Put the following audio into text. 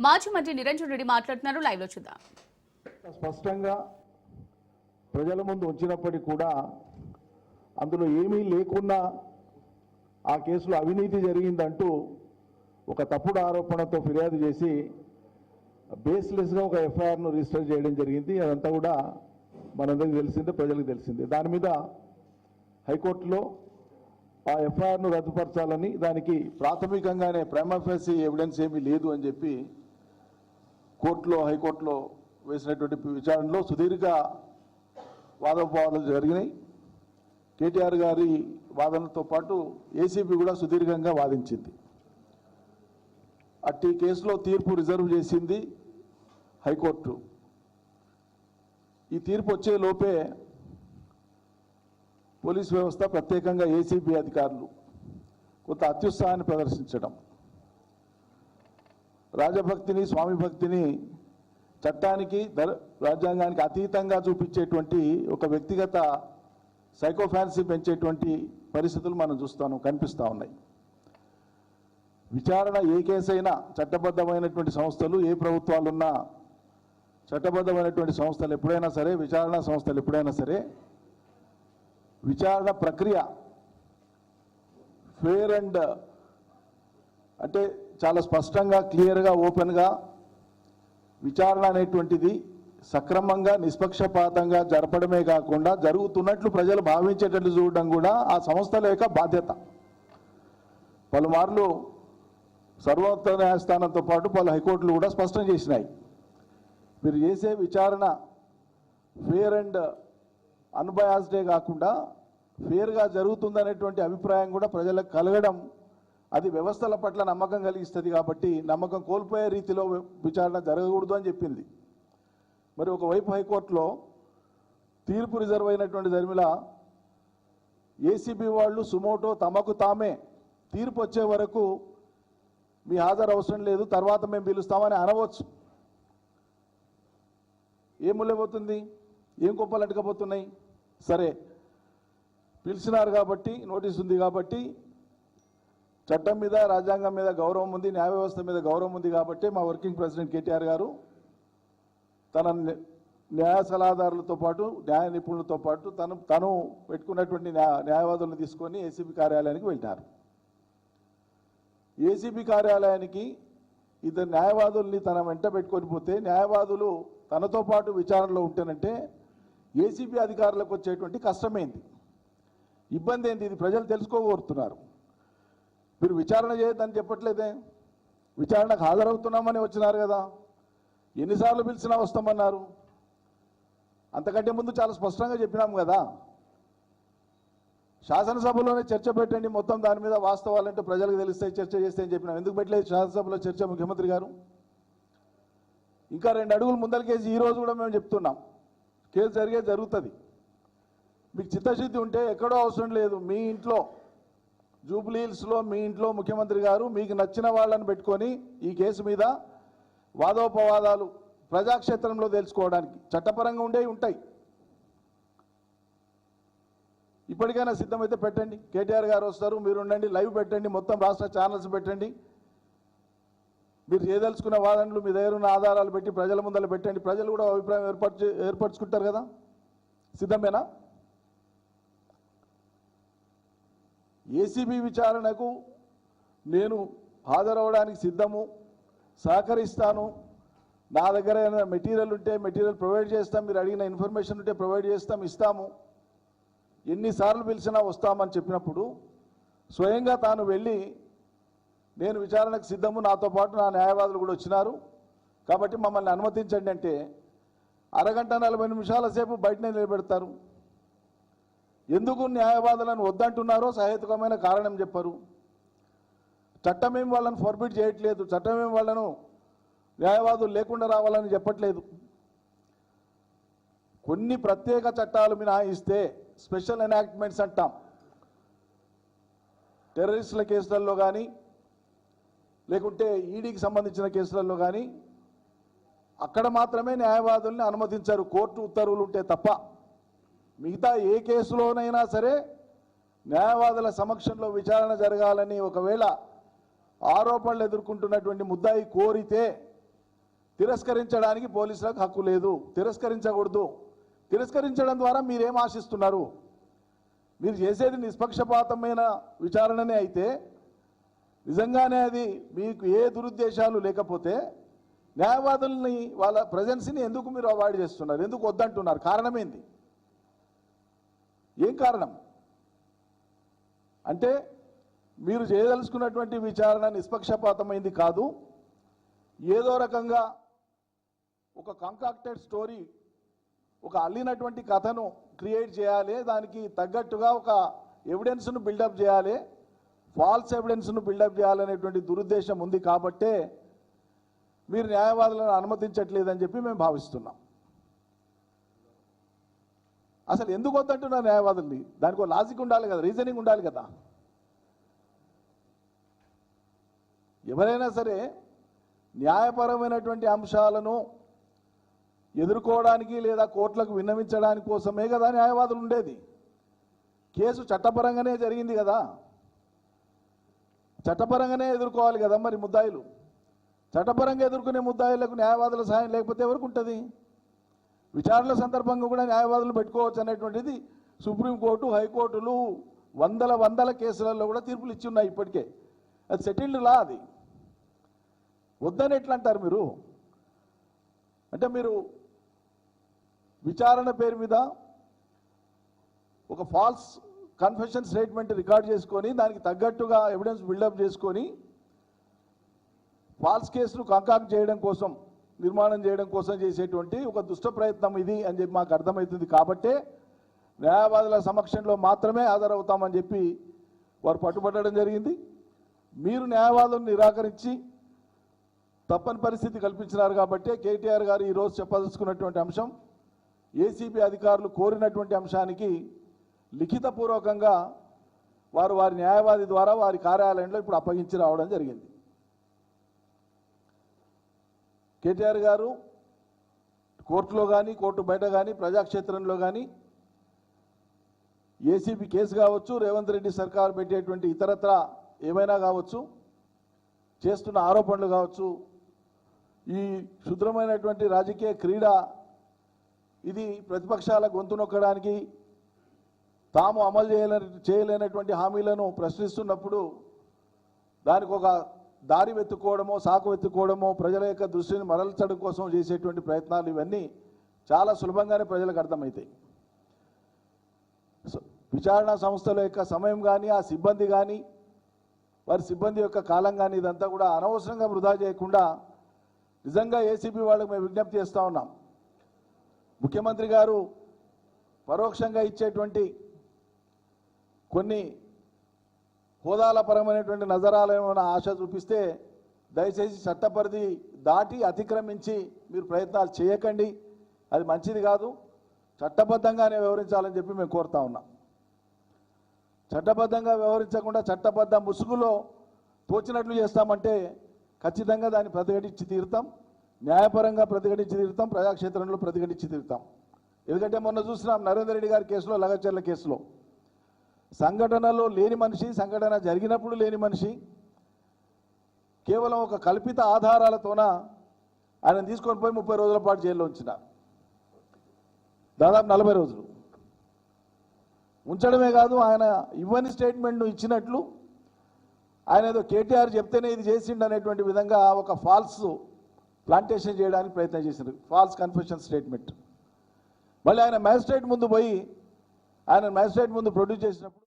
మాజీ మంత్రి నిరంజన్ రెడ్డి మాట్లాడుతున్నారు. లైవ్లో చూద్దాం. స్పష్టంగా ప్రజల ముందు వచ్చినప్పటికీ కూడా అందులో ఏమీ లేకున్నా ఆ కేసులో అవినీతి జరిగిందంటూ ఒక తప్పుడు ఆరోపణతో ఫిర్యాదు చేసి బేస్లెస్గా ఒక ఎఫ్ఐఆర్ను రిజిస్టర్ చేయడం జరిగింది. అదంతా కూడా మనందరికీ తెలిసిందే ప్రజలకు తెలిసింది. దాని మీద హైకోర్టులో ఆ ఎఫ్ఐఆర్ను రద్దుపరచాలని దానికి ప్రాథమికంగానే ప్రైమాఫేసి ఎవిడెన్స్ ఏమీ లేదు అని చెప్పి కోర్టులో హైకోర్టులో వేసినటువంటి విచారణలో సుదీర్ఘ వాదోపవాదాలు జరిగినాయి. కేటీఆర్ గారి వాదనతో పాటు ఏసీబీ కూడా సుదీర్ఘంగా వాదించింది. అట్టి కేసులో తీర్పు రిజర్వ్ చేసింది హైకోర్టు. ఈ తీర్పు వచ్చే లోపే పోలీస్ వ్యవస్థ ప్రత్యేకంగా ఏసీబీ అధికారులు కొంత అత్యుత్సాహాన్ని ప్రదర్శించడం. రాజభక్తిని స్వామి భక్తిని చట్టానికి రాజ్యాంగానికి అతీతంగా చూపించేటువంటి ఒక వ్యక్తిగత సైకోఫాన్సీ పెంచేటువంటి పరిస్థితులు మనం చూస్తాను కనిపిస్తూ ఉన్నాయి. విచారణ ఏ కేసైనా చట్టబద్ధమైనటువంటి సంస్థలు ఏ ప్రభుత్వాలున్నా చట్టబద్ధమైనటువంటి సంస్థలు ఎప్పుడైనా సరే విచారణ సంస్థలు ఎప్పుడైనా సరే విచారణ ప్రక్రియ ఫేర్ అండ్ అంటే చాలా స్పష్టంగా క్లియర్గా ఓపెన్గా విచారణ అనేటువంటిది సక్రమంగా నిష్పక్షపాతంగా జరపడమే కాకుండా జరుగుతున్నట్లు ప్రజలు భావించేటట్లు చూడడం కూడా ఆ సంస్థల యొక్క బాధ్యత. పలుమార్లు సర్వోన్నత న్యాయస్థానంతో పాటు పలు హైకోర్టులు కూడా స్పష్టం చేసినాయి. మీరు చేసే విచారణ ఫేర్ అండ్ అన్బయాస్డే కాకుండా ఫేర్గా జరుగుతుందనేటువంటి అభిప్రాయం కూడా ప్రజలకు కలగడం అది వ్యవస్థల పట్ల నమ్మకం కలిగిస్తుంది కాబట్టి నమ్మకం కోల్పోయే రీతిలో విచారణ జరగకూడదు అని చెప్పింది. మరి ఒకవైపు హైకోర్టులో తీర్పు రిజర్వ్ అయినటువంటి ధర్మిల ఏసీబీ వాళ్ళు సుమోటో తమకు తామే తీర్పు వచ్చే వరకు మీ హాజరు అవసరం లేదు తర్వాత మేము పిలుస్తామని అనవచ్చు. ఏం ముల్లబోతుంది ఏం కుప్పలు అటుకపోతున్నాయి? సరే పిలిచినారు కాబట్టి నోటీస్ ఉంది కాబట్టి చట్టం మీద రాజ్యాంగం మీద గౌరవం ఉంది న్యాయ వ్యవస్థ మీద గౌరవం ఉంది కాబట్టి మా వర్కింగ్ ప్రెసిడెంట్ కేటీఆర్ గారు తన న్యాయ సలహాదారులతో పాటు న్యాయ నిపుణులతో పాటు తను తను పెట్టుకున్నటువంటి న్యాయవాదులను తీసుకొని ఏసీబీ కార్యాలయానికి వెళ్ళారు ఏసీబీ కార్యాలయానికి ఇద్దరు న్యాయవాదుల్ని తన వెంట పెట్టుకొని పోతే న్యాయవాదులు తనతో పాటు విచారణలో ఉంటేనంటే ఏసీబీ అధికారులకు వచ్చేటువంటి కష్టమైంది? ఇబ్బంది ఏంటి ఇది ప్రజలు తెలుసుకోగోరుతున్నారు. మీరు విచారణ చేయొద్దని చెప్పట్లేదే? విచారణకు హాజరవుతున్నామని వచ్చినారు కదా. ఎన్నిసార్లు పిలిచినా వస్తామన్నారు. అంతకంటే ముందు చాలా స్పష్టంగా చెప్పినాం కదా. శాసనసభలోనే చర్చ పెట్టండి మొత్తం దాని మీద వాస్తవాలంటే ప్రజలకు తెలిస్తే చర్చ చేస్తే అని చెప్పినాం. ఎందుకు పెట్టలేదు శాసనసభలో చర్చ ముఖ్యమంత్రి గారు? ఇంకా రెండు అడుగులు ముందరికేసి ఈరోజు కూడా మేము చెప్తున్నాం. కేసు జరిగే జరుగుతుంది. మీకు చిత్తశుద్ధి ఉంటే ఎక్కడో అవసరం లేదు. మీ ఇంట్లో జూబ్లీహిల్స్లో మీ ఇంట్లో ముఖ్యమంత్రి గారు మీకు నచ్చిన వాళ్ళని పెట్టుకొని ఈ కేసు మీద వాదోపవాదాలు ప్రజాక్షేత్రంలో తెలుసుకోవడానికి చట్టపరంగా ఉండేవి ఉంటాయి. ఇప్పటికైనా సిద్ధమైతే పెట్టండి. కేటీఆర్ గారు వస్తారు మీరు ఉండండి లైవ్ పెట్టండి మొత్తం రాష్ట్ర ఛానల్స్ పెట్టండి. మీరు చేయదలుచుకున్న వాదనలు మీ దగ్గర ఉన్న ఆధారాలు పెట్టి ప్రజల ముందర పెట్టండి. ప్రజలు కూడా అభిప్రాయం ఏర్పరచు ఏర్పరచుకుంటారు కదా? సిద్ధమేనా? ఏసీబీ విచారణకు నేను హాజరవడానికి సిద్ధము సహకరిస్తాను. నా దగ్గర ఏమైనా మెటీరియల్ ఉంటే మెటీరియల్ ప్రొవైడ్ చేస్తాం మీరు అడిగిన ఇన్ఫర్మేషన్ ఉంటే ప్రొవైడ్ చేస్తాం ఇస్తాము. ఎన్నిసార్లు పిలిచినా వస్తామని చెప్పినప్పుడు స్వయంగా తాను వెళ్ళి నేను విచారణకు సిద్ధము నాతో పాటు నా న్యాయవాదులు కూడా వచ్చినారు. కాబట్టి మమ్మల్ని అనుమతించండి అంటే అరగంట నలభై నిమిషాల సేపు బయటనే నిలబెడతారు. ఎందుకు న్యాయవాదులను వద్దంటున్నారో సహేతుకమైన కారణం చెప్పరు. చట్టమేం వాళ్ళని ఫర్బిట్ చేయట్లేదు చట్టమేం వాళ్ళను న్యాయవాదులు లేకుండా రావాలని చెప్పట్లేదు. కొన్ని ప్రత్యేక చట్టాలు మినహాయిస్తే స్పెషల్ ఎనాక్ట్మెంట్స్ అంటాం. టెర్రరిస్టుల కేసులలో కానీ లేకుంటే ఈడీకి సంబంధించిన కేసులలో కానీ అక్కడ మాత్రమే న్యాయవాదుల్ని అనుమతించారు. కోర్టు ఉత్తర్వులు ఉంటే తప్ప. మిగతా ఏ కేసులోనైనా సరే న్యాయవాదుల సమక్షంలో విచారణ జరగాలని ఒకవేళ ఆరోపణలు ఎదుర్కొంటున్నటువంటి ముద్దాయి కోరితే తిరస్కరించడానికి పోలీసులకు హక్కు లేదు. తిరస్కరించకూడదు. తిరస్కరించడం ద్వారా మీరేం ఆశిస్తున్నారు? మీరు చేసేది నిష్పక్షపాతమైన విచారణనే అయితే నిజంగానే అది మీకు ఏ దురుద్దేశాలు లేకపోతే న్యాయవాదుల్ని వాళ్ళ ప్రజెన్స్ని ఎందుకు మీరు అవాయిడ్ చేస్తున్నారు? ఎందుకు వద్దంటున్నారు? కారణం ఏంది? ఏం కారణం? అంటే మీరు చేయదలుచుకున్నటువంటి విచారణ నిష్పక్షపాతమైంది కాదు. ఏదో రకంగా ఒక కంకాక్టెడ్ స్టోరీ ఒక అల్లినటువంటి కథను క్రియేట్ చేయాలి దానికి తగ్గట్టుగా ఒక ఎవిడెన్స్ను బిల్డప్ చేయాలి ఫాల్స్ ఎవిడెన్స్ను బిల్డప్ చేయాలనేటువంటి దురుద్దేశం ఉంది కాబట్టే మీరు న్యాయవాదులను అనుమతించట్లేదని చెప్పి మేము భావిస్తున్నాం. అసలు ఎందుకు వద్దంటున్నా న్యాయవాదుల్ని? దానికి ఒక లాజిక్ ఉండాలి కదా రీజనింగ్ ఉండాలి కదా. ఎవరైనా సరే న్యాయపరమైనటువంటి అంశాలను ఎదుర్కోవడానికి లేదా కోర్టులకు విన్నవించడానికి కోసమే కదా న్యాయవాదులు ఉండేది. కేసు చట్టపరంగానే జరిగింది కదా. చట్టపరంగానే ఎదుర్కోవాలి కదా మరి ముద్దాయిలు. చట్టపరంగా ఎదుర్కొనే ముద్దాయిలకు న్యాయవాదుల సహాయం లేకపోతే ఎవరికి ఉంటుంది? విచారణ సందర్భంగా కూడా న్యాయవాదులు పెట్టుకోవచ్చు అనేటువంటిది సుప్రీంకోర్టు హైకోర్టులు వందల వందల కేసులలో కూడా తీర్పులు ఇచ్చి ఉన్నాయి ఇప్పటికే. అది సెటిల్డ్ లా అది. వద్దని ఎట్లా అంటారు మీరు? అంటే మీరు విచారణ పేరు మీద ఒక ఫాల్స్ కన్ఫెషన్ స్టేట్మెంట్ రికార్డ్ చేసుకొని దానికి తగ్గట్టుగా ఎవిడెన్స్ బిల్డప్ చేసుకొని ఫాల్స్ కేసును కంకాక్ చేయడం కోసం నిర్మాణం చేయడం కోసం చేసేటువంటి ఒక దుష్ట ప్రయత్నం ఇది అని చెప్పి మాకు అర్థమవుతుంది కాబట్టే న్యాయవాదుల సమక్షంలో మాత్రమే హాజరవుతామని చెప్పి వారు పట్టుబట్టడం జరిగింది. మీరు న్యాయవాదులను నిరాకరించి తప్పని పరిస్థితి కల్పించినారు కాబట్టి కేటీఆర్ గారు ఈరోజు చెప్పదలుచుకున్నటువంటి అంశం ఏసీబీ అధికారులు కోరినటువంటి అంశానికి లిఖితపూర్వకంగా వారు వారి న్యాయవాది ద్వారా వారి కార్యాలయంలో ఇప్పుడు అప్పగించి రావడం జరిగింది. కేటీఆర్ గారు కోర్టులో కానీ కోర్టు బయట కానీ ప్రజాక్షేత్రంలో కానీ ఏసీబీ కేసు కావచ్చు రేవంత్ రెడ్డి సర్కార్ పెట్టేటువంటి ఇతరత్ర ఏమైనా కావచ్చు చేస్తున్న ఆరోపణలు కావచ్చు ఈ శుద్రమైనటువంటి రాజకీయ క్రీడ ఇది ప్రతిపక్షాల గొంతు నొక్కడానికి తాము అమలు చేయలే చేయలేనటువంటి హామీలను ప్రశ్నిస్తున్నప్పుడు దానికి ఒక దారి వెతుక్కోవడమో సాకు వెతుక్కోవడమో ప్రజల యొక్క దృష్టిని మరల్చడం కోసం చేసేటువంటి ప్రయత్నాలు ఇవన్నీ చాలా సులభంగానే ప్రజలకు అర్థమవుతాయి. విచారణ సంస్థల యొక్క సమయం కానీ ఆ సిబ్బంది కానీ వారి సిబ్బంది యొక్క కాలం కానీ ఇదంతా కూడా అనవసరంగా వృధా చేయకుండా నిజంగా ఏసీబీ వాళ్ళకి మేము విజ్ఞప్తి చేస్తూ ఉన్నాం. ముఖ్యమంత్రి గారు పరోక్షంగా ఇచ్చేటువంటి కొన్ని హోదాల పరమైనటువంటి నజరాలు ఆశ చూపిస్తే దయచేసి చట్టపరిధి దాటి అతిక్రమించి మీరు ప్రయత్నాలు చేయకండి. అది మంచిది కాదు. చట్టబద్ధంగానే వ్యవహరించాలని చెప్పి మేము కోరుతా ఉన్నాం. చట్టబద్ధంగా వ్యవహరించకుండా చట్టబద్ధ ముసుగులో తోచినట్లు చేస్తామంటే ఖచ్చితంగా దాన్ని ప్రతిఘటించి తీరుతాం. న్యాయపరంగా ప్రతిఘటించి తీరుతాం. ప్రజాక్షేత్రంలో ప్రతిఘటించి తీరుతాం. ఎందుకంటే మొన్న చూసినాం నరేందర్ రెడ్డి గారి కేసులో లగచర్ల కేసులో. సంఘటనలో లేని మనిషి సంఘటన జరిగినప్పుడు లేని మనిషి కేవలం ఒక కల్పిత ఆధారాలతోన ఆయన తీసుకొని పోయి ముప్పై రోజుల పాటు జైల్లో ఉంచిన. దాదాపు నలభై రోజులు. ఉంచడమే కాదు ఆయన ఇవ్వని స్టేట్మెంట్ను ఇచ్చినట్లు ఆయన ఏదో కేటీఆర్ చెప్తేనే ఇది చేసిండు అనేటువంటి విధంగా ఒక ఫాల్స్ ప్లాంటేషన్ చేయడానికి ప్రయత్నం చేసింది ఫాల్స్ కన్ఫెషన్ స్టేట్మెంట్. మళ్ళీ ఆయన మ్యాజిస్ట్రేట్ ముందు పోయి ఆయన మ్యాజిస్ట్రేట్ ముందు ప్రొడ్యూస్ చేసినప్పుడు